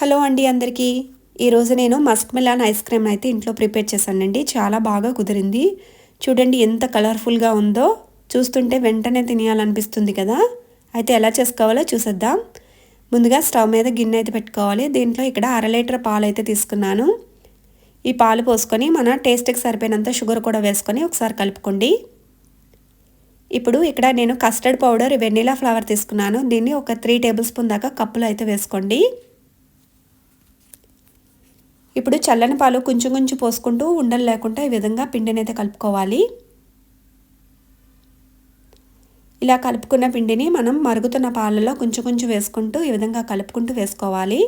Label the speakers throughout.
Speaker 1: Hello అండి అందరికీ. ఈరోజు నేను మస్క్ మిలాన్ ఐస్ క్రీమ్ అయితే ఇంట్లో ప్రిపేర్ చేశానండి. చాలా బాగా కుదిరింది. చూడండి ఎంత కలర్ఫుల్గా ఉందో. చూస్తుంటే వెంటనే తినేయాలనిపిస్తుంది కదా. అయితే ఎలా చేసుకోవాలో చూసేద్దాం. ముందుగా స్టవ్ మీద గిన్నె అయితే పెట్టుకోవాలి. దీంట్లో ఇక్కడ అర లీటర్ పాలు అయితే తీసుకున్నాను. ఈ పాలు పోసుకొని మన టేస్ట్కి సరిపోయినంత షుగర్ కూడా వేసుకొని ఒకసారి కలుపుకోండి. ఇప్పుడు ఇక్కడ నేను కస్టర్డ్ పౌడర్ వెన్నీలా ఫ్లవర్ తీసుకున్నాను. దీన్ని ఒక త్రీ టేబుల్ స్పూన్ దాకా కప్పులు అయితే వేసుకోండి. ఇప్పుడు చల్లని పాలు కొంచెం కొంచెం పోసుకుంటూ ఉండలు లేకుండా ఈ విధంగా పిండిని అయితే కలుపుకోవాలి. ఇలా కలుపుకున్న పిండిని మనం మరుగుతున్న పాలలో కొంచెం కొంచెం వేసుకుంటూ ఈ విధంగా కలుపుకుంటూ వేసుకోవాలి.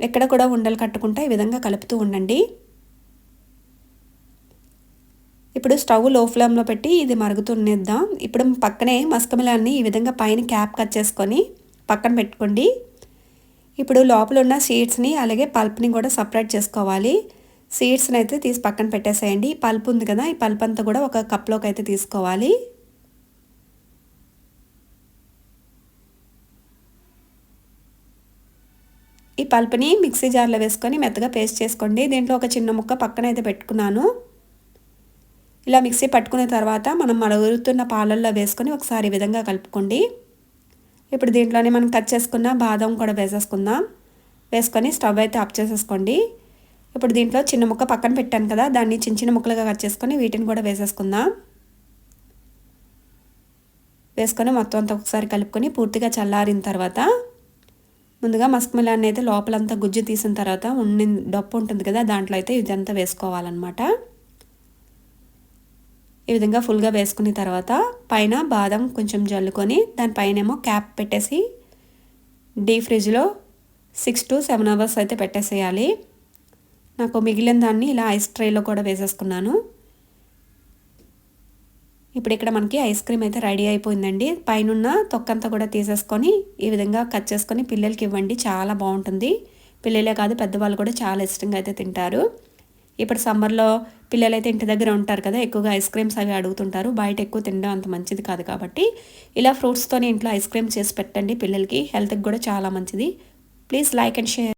Speaker 1: ఎక్కడ కూడా ఉండలు కట్టుకుంటా ఈ విధంగా కలుపుతూ ఉండండి. ఇప్పుడు స్టవ్లో ఫ్లేమ్లో పెట్టి ఇది మరుగుతున్నేద్దాం. ఇప్పుడు పక్కనే మస్కమిలాన్ని ఈ విధంగా పైన క్యాప్ కట్ చేసుకొని పక్కన పెట్టుకోండి. ఇప్పుడు లోపల ఉన్న సీడ్స్ని అలాగే పల్ప్ని కూడా సపరేట్ చేసుకోవాలి. సీడ్స్ని అయితే తీసి పక్కన పెట్టేసేయండి. పల్ప్ ఉంది కదా ఈ పల్ప్ అంతా కూడా ఒక కప్లోకి అయితే తీసుకోవాలి. ఈ పల్ప్ని మిక్సీ జార్లో వేసుకొని మెత్తగా పేస్ట్ చేసుకోండి. దీంట్లో ఒక చిన్న ముక్క పక్కన అయితే పెట్టుకున్నాను. ఇలా మిక్సీ పట్టుకున్న తర్వాత మనం మరుగుతున్న పాలల్లో వేసుకొని ఒకసారి ఈ విధంగా కలుపుకోండి. ఇప్పుడు దీంట్లోనే మనం కట్ చేసుకున్న బాదం కూడా వేసేసుకుందాం. వేసుకొని స్టవ్ అయితే ఆఫ్ చేసేసుకోండి. ఇప్పుడు దీంట్లో చిన్న ముక్క పక్కన పెట్టాను కదా దాన్ని చిన్న చిన్న ముక్కలుగా కట్ చేసుకొని వీటిని కూడా వేసేసుకుందాం. వేసుకొని మొత్తం అంతా ఒకసారి కలుపుకొని పూర్తిగా చల్లారిన తర్వాత ముందుగా మస్క్ మిలాన్ని అయితే లోపలంతా గుజ్జు తీసిన తర్వాత ఉండి డప్పు ఉంటుంది కదా దాంట్లో అయితే ఇదంతా వేసుకోవాలన్నమాట. ఈ విధంగా ఫుల్గా వేసుకున్న తర్వాత పైన బాదం కొంచెం జల్లుకొని దానిపైనేమో క్యాప్ పెట్టేసి డీ ఫ్రిడ్జ్లో సిక్స్ టు సెవెన్ అవర్స్ అయితే పెట్టేసేయాలి. నాకు మిగిలిన దాన్ని ఇలా ఐస్ ట్రేలో కూడా వేసేసుకున్నాను. ఇప్పుడు ఇక్కడ మనకి ఐస్ క్రీమ్ అయితే రెడీ అయిపోయిందండి. పైనున్న తొక్కంతా కూడా తీసేసుకొని ఈ విధంగా కట్ చేసుకొని పిల్లలకి ఇవ్వండి చాలా బాగుంటుంది. పిల్లలే కాదు పెద్దవాళ్ళు కూడా చాలా ఇష్టంగా అయితే తింటారు. ఇప్పుడు సమ్మర్లో పిల్లలైతే ఇంటి దగ్గర ఉంటారు కదా ఎక్కువగా ఐస్ క్రీమ్స్ అవి అడుగుతుంటారు. బయట ఎక్కువ తినడం అంత మంచిది కాదు కాబట్టి ఇలా ఫ్రూట్స్తోనే ఇంట్లో ఐస్ క్రీమ్ చేసి పెట్టండి పిల్లలకి. హెల్త్కి కూడా చాలా మంచిది. Please like and share.